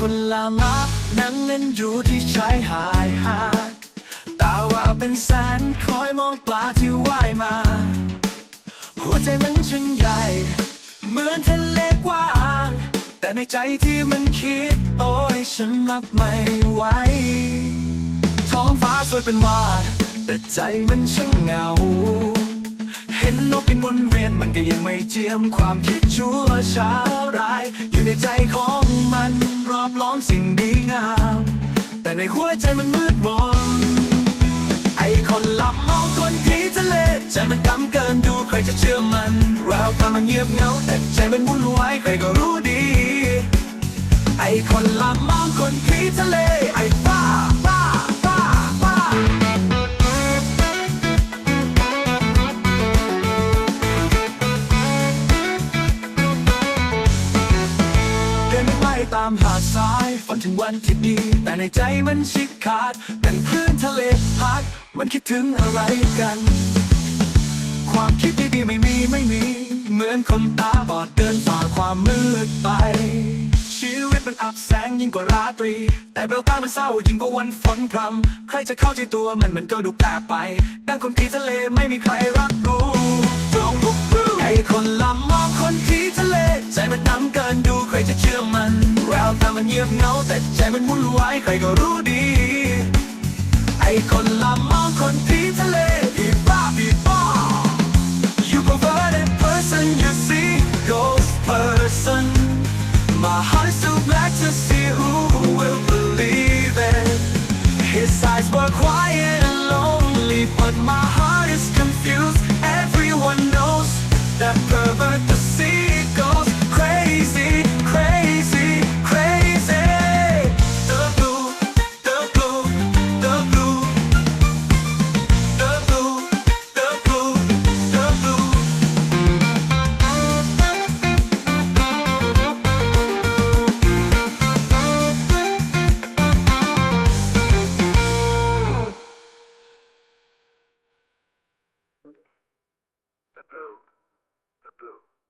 คนละมานั่งเล่นอยู่ที่ชายหาดหาดตาว่าเป็นแสนคอยมองปลาที่ว่ายมา หัวใจมันช่างใหญ่ เหมือนทะเลกว้าง แต่ในใจที่มันคิด โอ้ยฉันรับไม่ไหวท้องฟ้าสวยเป็นวาด แต่ใจมันช่างเหงา เห็นนกบินวนเวียนมันก็ยังไม่เจียมความคิดชั่วช้าร้าย อยู่ในใจของมัน ในหัวใจมันมืดมนไอคนหลับมองคนที่ทะเลใจมันกำเกินดูใครจะเชื่อมันแววตามันเงียบเงาแต่ใจมันวุ่นวายใครก็รู้ดี ไอคนหลับมองคนที่ทะเล ตามหาดทรายฝันถึงวันที่ดี แต่ในใจมันชิดขาดเป็นคลื่นทะเลพัดมันคิดถึงอะไรกัน ความคิดดีๆไม่มีไม่มี เหมือนคนตาบอดเดินฝ่าความมืดไป ชีวิตมันอับแสงยิ่งกว่าราตรี แต่เบลตามันเศร้ายิ่งกว่าวันฝนพรำใครจะเข้าใจตัวมันมันก็ดูแปลกไปดังคนที่ทะเลไม่มีใครรับรู้จงบุกรู้ไอ้คนลำมองคนที่ทะเล ใจมันน้ำเกินดูใครจะเชื่อมันแววตามันเงียบเหงาแต่ใจมันวุ่นวายใครก็รู้ดี ไอ้คนลำมองคนที่ทะเลอีบ้าอีบ้า You perverted person you see ghost person My heart is too black to see who will believe it His eyes were quiet and lonely but my heart The blue. The blue.